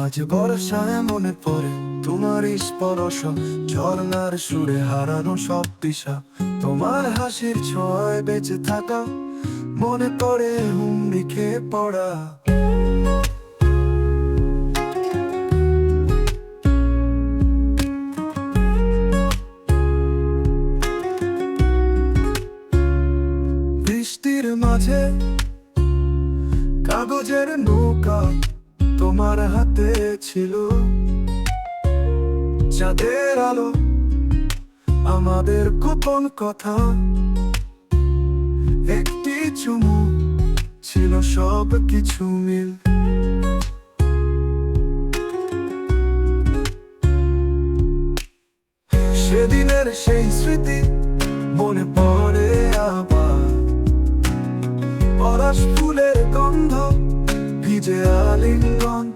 আজ বর্ষায় মনে পড়ে তোমার স্পর্শ, ঝর্ণার সুরে হারানো সব দিশা। তোমার হাসির ছোঁয়ায় বেঁচে থাকা, মনে পড়ে হুমড়ি খেয়ে পড়া। বৃষ্টির মাঝে কাগজের নৌকা তোমার হাতে ছিল চাঁদের আলো, আমাদের গোপন কথা। একটি চুমু ছিল সব কিছু মিল। সেদিনের সেই স্মৃতি মনে পড়ে আবার। পলাশ ফুলের ভিজে আলিঙ্গন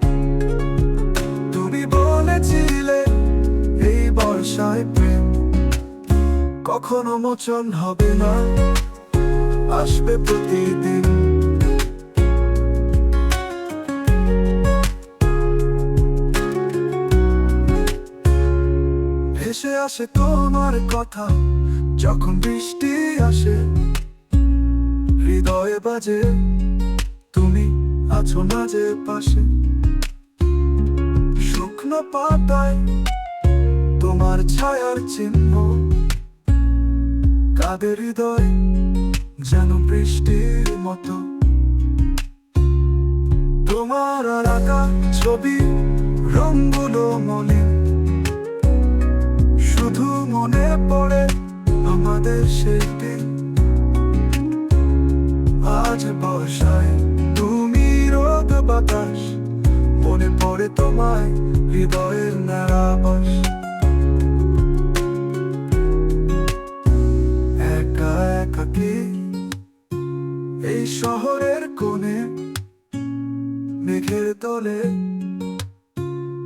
তুমি বলেছিলে এই বর্ষায় প্রেম। কখনো মোচন হবে না, আসবে প্রতিদিন। ভেসে আসে তোমার কথা, যখন বৃষ্টি আসে, হৃদয়ে বাজে আছো না যে পাশে? শুকনো পাতায় তোমার ছায়ার চিহ্ন। কাদের হৃদয় যেন বৃষ্টির মতো। তোমার আর আঁকা ছবি রঙগুলো মনে শুধু মনে পড়ে আমাদের সেই দিন। আজ বর্ষায় তোমায় হৃদয়ের নারাবাস। একা একাকি এই শহরের কোণে? মেঘের দলে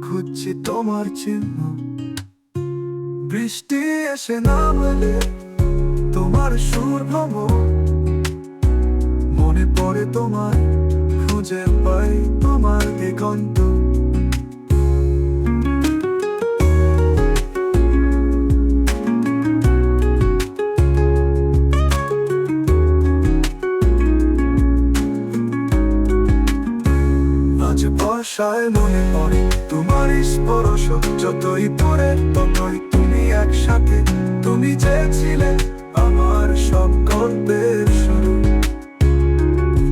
খুঁজছি তোমার চিহ্ন। বৃষ্টি এসে নামলে তোমার সুর ভ্রমণ মনে পড়ে তোমার খুঁজে পাই তোমার দিগন্ত। আজ বর্ষায় মনে পড়ে। তোমার স্পর্শ যতই পরে ততই তুমি একসাথে। তুমি চেয়েছিলে আমার সব গল্পের শুরু।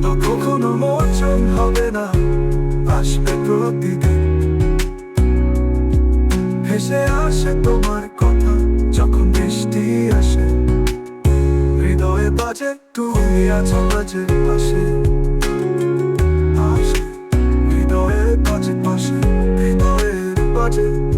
তো কখনো মোচন হবে না, আসবে প্রতিদিন। ভেসে আসে তোমার কথা যখন বৃষ্টি আসে। হৃদয়ে বাজে, তুমি আছো বাজে পাশে। Lord.